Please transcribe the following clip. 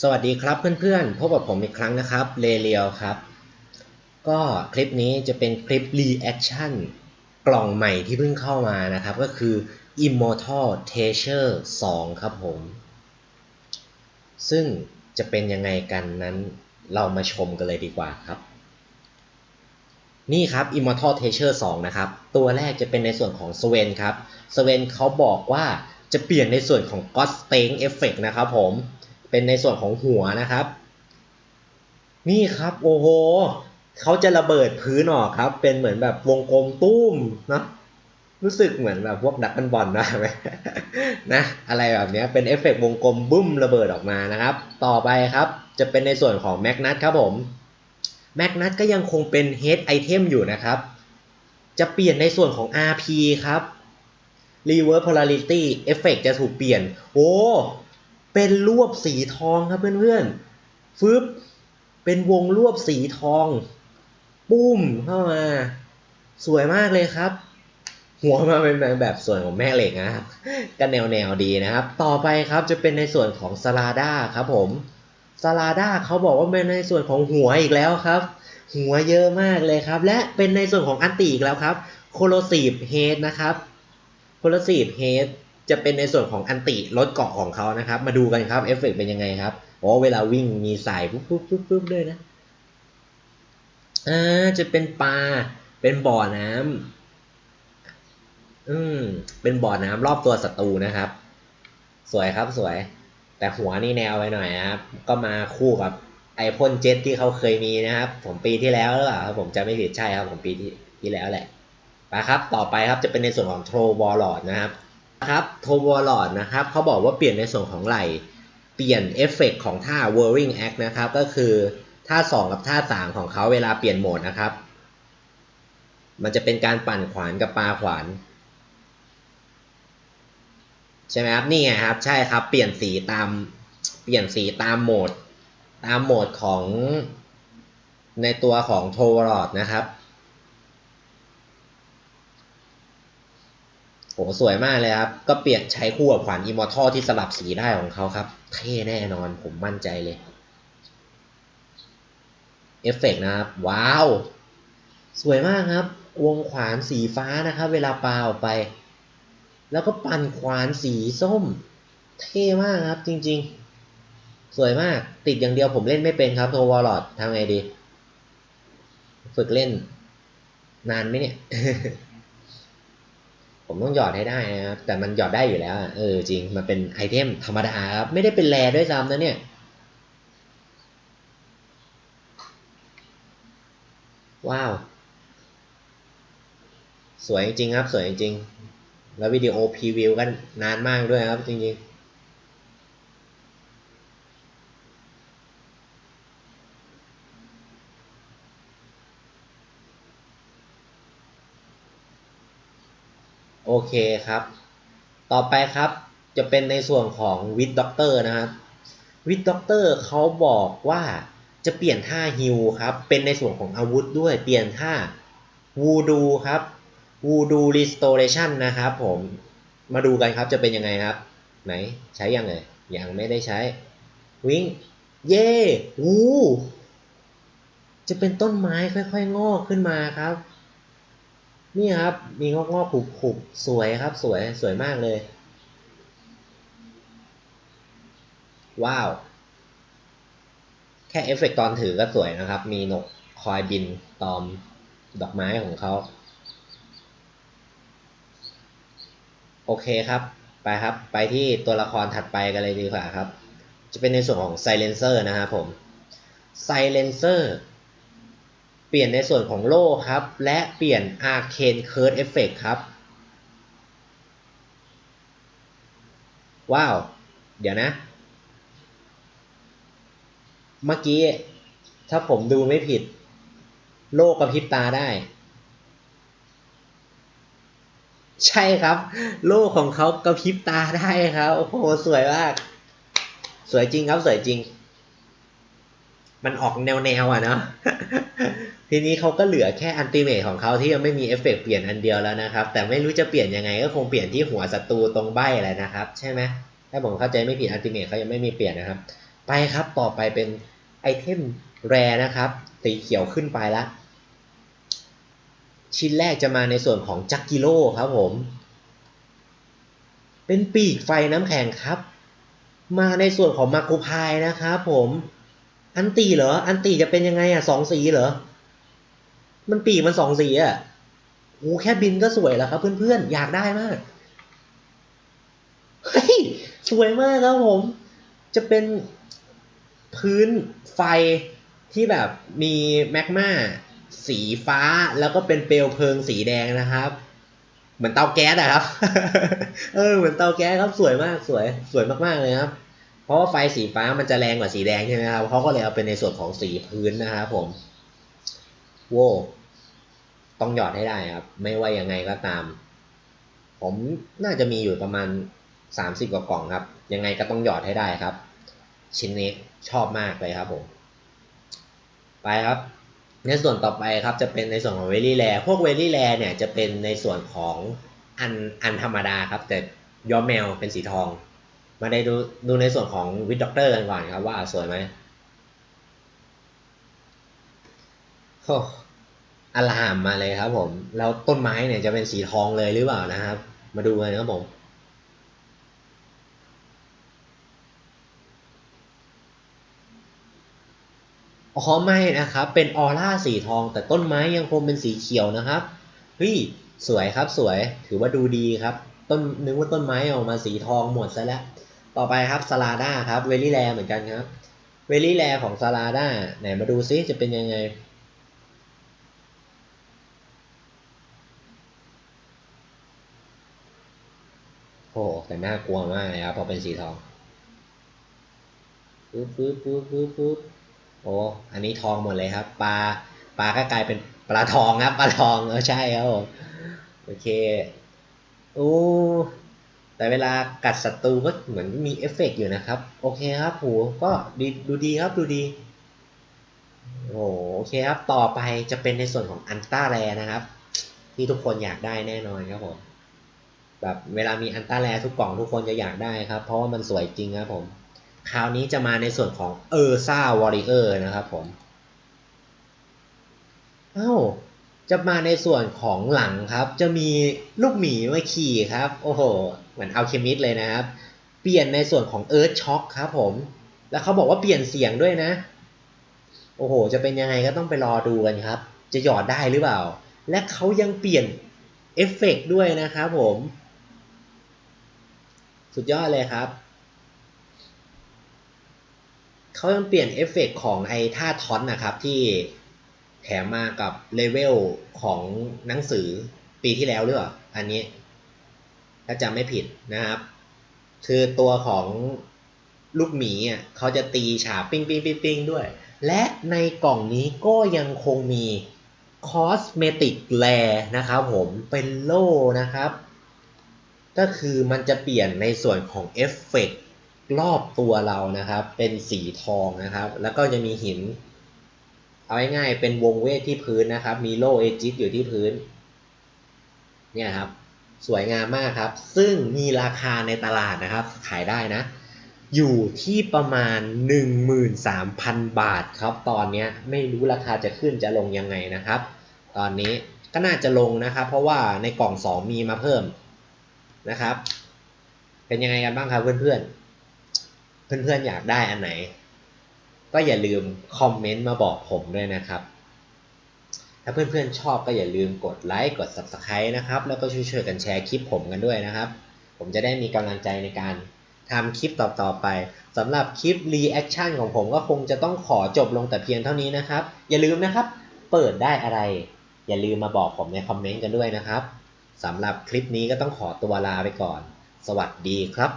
สวัสดีครับเพื่อนๆ พบกับผมอีกครั้งนะครับเลเลียวครับ ก็คลิปนี้จะเป็นคลิป reaction กล่องใหม่ที่เพิ่งเข้ามานะครับ ก็คือ Immortal Treasure 2 ครับผม ซึ่งจะเป็นยังไงกันนั้นเรามาชมกันเลยดีกว่าครับ นี่ครับ Immortal Treasure 2 นะครับ ตัวแรกจะเป็นในส่วนของสเวนครับสเวนเขาบอกว่าจะเปลี่ยนในส่วนของ God s t a n Effect นะครับผม เป็นในส่วนของหัวนะครับ นี่ครับโอ้โหเขาจะระเบิดพื้นออกครับ เป็นเหมือนแบบวงกลมตุ้มนะรู้สึกเหมือนแบบพวกดักกันบอลนะไหมนะอะไรแบบนี้เป็นเอฟเฟกต์วงกลมบึ้มระเบิดออกมานะครับ ต่อไปครับจะเป็นในส่วนของแมกนัทครับผมแมกนัทก็ยังคงเป็นเฮดไอเทมอยู่นะครับ จะเปลี่ยนในส่วนของ RP ครับ Reverse Polarity Effect จะถูกเปลี่ยน โอ้ เป็นรวบสีทองครับเพื่อนๆฟึบเป็นวงรวบสีทอง ปุ้มเข้ามา สวยมากเลยครับ หัวมาเป็นแบบส่วนของแม่เหล็กนะครับก็แนวแนวดีนะครับ ต่อไปครับจะเป็นในส่วนของสลาด้าครับผมสลาด้าเขาบอกว่าเป็นในส่วนของหัวอีกแล้วครับ หัวเยอะมากเลยครับ และเป็นในส่วนของอันติอีกแล้วครับโคโลซีฟเฮดนะครับโคโลซีฟเฮด จะเป็นในส่วนของอันติลดเกาะของเขานะครับ มาดูกันครับเอฟเฟกเป็นยังไงครับอ๋อเวลาวิ่งมีสายปุ๊บปุ๊บปุ๊บปุ๊บด้วยนะอ่าจะเป็นปลาเป็นบ่อน้ำอืม เป็นบ่อน้ำรอบตัวศัตรูนะครับ สวยครับสวย แต่หัวนี่แนวไปหน่อยครับ ก็มาคู่กับไอพ่นเจ็ตที่เขาเคยมีนะครับ ผมปีที่แล้วหรือเปล่าครับผมจะไม่ผิดใช่ครับ ผมปีที่ที่แล้วแหละไปครับ ต่อไปครับจะเป็นในส่วนของโทรวอลลอดนะครับ ครับโทวอลลอดนะครับเขาบอกว่าเปลี่ยนในส่วนของไหลเปลี่ยนเอฟเฟกของท่า whirling act นะครับก็คือท่า 2 กับท่า 3 ของเขาเวลาเปลี่ยนโหมดนะครับ มันจะเป็นการปั่นขวานกับปลาขวาน ใช่ไหมครับนี่ไงครับใช่ครับเปลี่ยนสีตามเปลี่ยนสีตามโหมด ตามโหมดของในตัวของโทวอลลอดนะครับ โหสวยมากเลยครับ ก็เปลี่ยนใช้คู่กับขวานอิมมอร์ทัลที่สลับสีได้ของเขาครับ เท่แน่นอนผมมั่นใจเลย เอฟเฟกนะครับ ว้าว สวยมากครับ วงขวานสีฟ้านะครับ เวลาปาออกไป แล้วก็ปั่นขวานสีส้ม เท่มากครับจริง ๆ สวยมากติดอย่างเดียวผมเล่นไม่เป็นครับโทวอลลอดทำไงดี ฝึกเล่น นานไหมเนี่ย ผมต้องหยอดให้ได้นะครับแต่มันหยอดได้อยู่แล้วอเออจริงมันเป็นไอเทมธรรมดาครับไม่ได้เป็นแรด้วยซ้ำนะเนี่ยว้าว สวยจริงครับ สวยจริง แล้ววิดีโอพรีวิวกันนานมากด้วยครับจริงๆ เคครับ ต่อไปครับจะเป็นในส่วนของวิดด็อกเตอร์นะครับวิดด็อกเตอร์เขาบอกว่าจะเปลี่ยนท่าฮิลครับ เป็นในส่วนของอาวุธด้วยเปลี่ยนท่าวูดูครับวูดูรีสโตเรชันนะครับผมมาดูกันครับจะเป็นยังไงครับ ไหนใช้ยังไงยังไม่ได้ใช้ วิ่ง เย่วูจะเป็นต้นไม้ค่อยๆ งอกขึ้นมาครับ นี่ครับ มีงอกงอกๆผุบๆสวยครับ สวย สวยมากเลย ว้าว แค่เอฟเฟกต์ตอนถือก็สวยนะครับ มีนกคอยบินตอมดอกไม้ของเขา โอเคครับ ไปครับ ไปที่ตัวละครถัดไปกันเลยดีกว่าครับ จะเป็นในส่วนของ Silencer นะครับผม Silencer เเปลี่ยนในส่วนของโล่ครับ และเปลี่ยน Arcane Curse Effect ครับ ว้าว เดี๋ยวนะ เมื่อกี้ ถ้าผมดูไม่ผิด โลกกระพริบตาได้ ใช่ครับ โลกของเขากระพริบตาได้ครับ โอ้โห สวยมาก สวยจริงครับ สวยจริง มันออกแนวแนวๆอะเนาะทีนี้เขาก็เหลือแค่อันติเมทของเขาที่ยังไม่มีเอฟเฟกต์เปลี่ยนอันเดียวแล้วนะครับ แต่ไม่รู้จะเปลี่ยนยังไงก็คงเปลี่ยนที่หัวศัตรูตรงใบแหละนะครับ ใช่ไหมถ้าผมเข้าใจไม่ผิดอันติเมทเขายังไม่มีเปลี่ยนนะครับ ไปครับต่อไปเป็นไอเทมแรนะครับสีเขียวขึ้นไปล้วชิ้นแรกจะมาในส่วนของจักกิโลครับผม เป็นปีกไฟน้ำแข็งครับ มาในส่วนของมาคุพายนะครับผม อันตีเหรอ อันตีจะเป็นยังไงอะสองสีเหรอ มันปีกมันสองสีอะโอ้แค่บินก็สวยแล้วครับ เพื่อนๆ อยากได้มาก เฮ้ย สวยมากครับผม จะเป็นพื้นไฟที่แบบมีแมกมาสีฟ้าแล้วก็เป็นเปลวเพลิงสีแดงนะครับ เหมือนเตาแก๊สอะครับ เออ เหมือนเตาแก๊สครับ สวยมาก สวย สวยมากๆเลยครับ เพราะว่าไฟสีฟ้ามันจะแรงกว่าสีแดงใช่ไหมครับเขาก็เลยเอาเป็นในส่วนของสีพื้นนะครับผมโว้ต้องหยอดให้ได้ครับ ไม่ว่ายังไงก็ตาม ผมน่าจะมีอยู่ประมาณสามสิบกว่ากล่องครับ ยังไงก็ต้องหยอดให้ได้ครับ ชิ้นนี้ชอบมากเลยครับผมไปครับ ในส่วนต่อไปครับจะเป็นในส่วนของเวลี่แลพวกเวลี่แลเนี่ยจะเป็นในส่วนของอันอันธรรมดาครับ แต่ย้อมแมวเป็นสีทอง มาได้ดูดูในส่วนของวิดด็อกเตอร์กันก่อนครับว่าสวยไหมโอ้อลามมาเลยครับผม แล้วต้นไม้เนี่ยจะเป็นสีทองเลยหรือเปล่านะครับ มาดูกันครับผมอ๋อไม่นะครับ เป็นออร่าสีทอง แต่ต้นไม้ยังคงเป็นสีเขียวนะครับเฮ้ยสวยครับสวยถือว่าดูดีครับ ต้นนึกว่าต้นไม้ออกมาสีทองหมดซะแล้ว ต่อไปครับสลาด้าครับเวลี่แลเหมือนกันครับเวลี่แลของสลาด้าไหนมาดูซิจะเป็นยังไงโอ้แต่น่ากลัวมากครับพอเป็นสีทองปึ๊บปึ๊บปึ๊บปึ๊บปึ๊บโอ้อันนี้ทองหมดเลยครับปลาปลาก็กลายเป็นปลาทองครับปลาทองเออใช่ครับผมโอเคโอ้ แต่เวลากัดศัตรูก็เหมือนมีเอฟเฟกอยู่นะครับ โอเคครับโหก็ดีดูดีครับดูดีโอ้โอเคครับ ต่อไปจะเป็นในส่วนของอันต้าแรนะครับ ที่ทุกคนอยากได้แน่นอนครับผมแบบเวลามีอันต้าแรทุกกล่องทุกคนจะอยากได้ครับ เพราะว่ามันสวยจริงครับผม คราวนี้จะมาในส่วนของเออร์ซ่าวอริเออร์นะครับผม เอ้า จะมาในส่วนของหลังครับ จะมีลูกหมีมาขี่ครับ โอ้โห เหมือนเอัลเคมิสเลยนะครับ เปลี่ยนในส่วนของเอิร์ธช็อคครับผม แล้วเขาบอกว่าเปลี่ยนเสียงด้วยนะ โอ้โห จะเป็นยังไงก็ต้องไปรอดูกันครับ จะหยอดได้หรือเปล่า และเขายังเปลี่ยนเอฟเฟกด้วยนะครับผม สุดยอดเลยครับเขายังเปลี่ยนเอฟเฟกของไอ้ท่าท็อนนะครับที่ แถมมากับเลเวลของหนังสือปีที่แล้วหรือเปล่าอันนี้ ถ้าจำไม่ผิดนะครับ คือตัวของลูกหมีอะเขาจะตีฉาบปิ้งปิ้งปิ้งปิ้งด้วย และในกล่องนี้ก็ยังคงมีคอสเมติกแลนะครับผมเป็นโล่นะครับ ก็คือมันจะเปลี่ยนในส่วนของเอฟเฟกรอบตัวเรานะครับ เป็นสีทองนะครับ แล้วก็จะมีหิน เอาง่ายๆเป็นวงเวทที่พื้นนะครับ มีโล่เอจิสอยู่ที่พื้น เนี่ยครับ สวยงามมากครับ ซึ่งมีราคาในตลาดนะครับ ขายได้นะ อยู่ที่ประมาณ 13,000 บาทครับ ตอนนี้ไม่รู้ราคาจะขึ้นจะลงยังไงนะครับ ตอนนี้ก็น่าจะลงนะครับ เพราะว่าในกล่อง 2 มีมาเพิ่มนะครับ เป็นยังไงกันบ้างครับเพื่อนๆ เพื่อนๆ อยากได้อันไหน ก็อย่าลืมคอมเมนต์มาบอกผมด้วยนะครับ ถ้าเพื่อนๆชอบก็อย่าลืมกดไลค์กด Subscribe นะครับ แล้วก็ช่วยๆกันแชร์คลิปผมกันด้วยนะครับ ผมจะได้มีกำลังใจในการทำคลิปต่อๆไปสำหรับคลิป Reaction ของผมก็คงจะต้องขอจบลงแต่เพียงเท่านี้นะครับ อย่าลืมนะครับ เปิดได้อะไร อย่าลืมมาบอกผมในคอมเมนต์กันด้วยนะครับสำหรับคลิปนี้ก็ต้องขอตัวลาไปก่อน สวัสดีครับ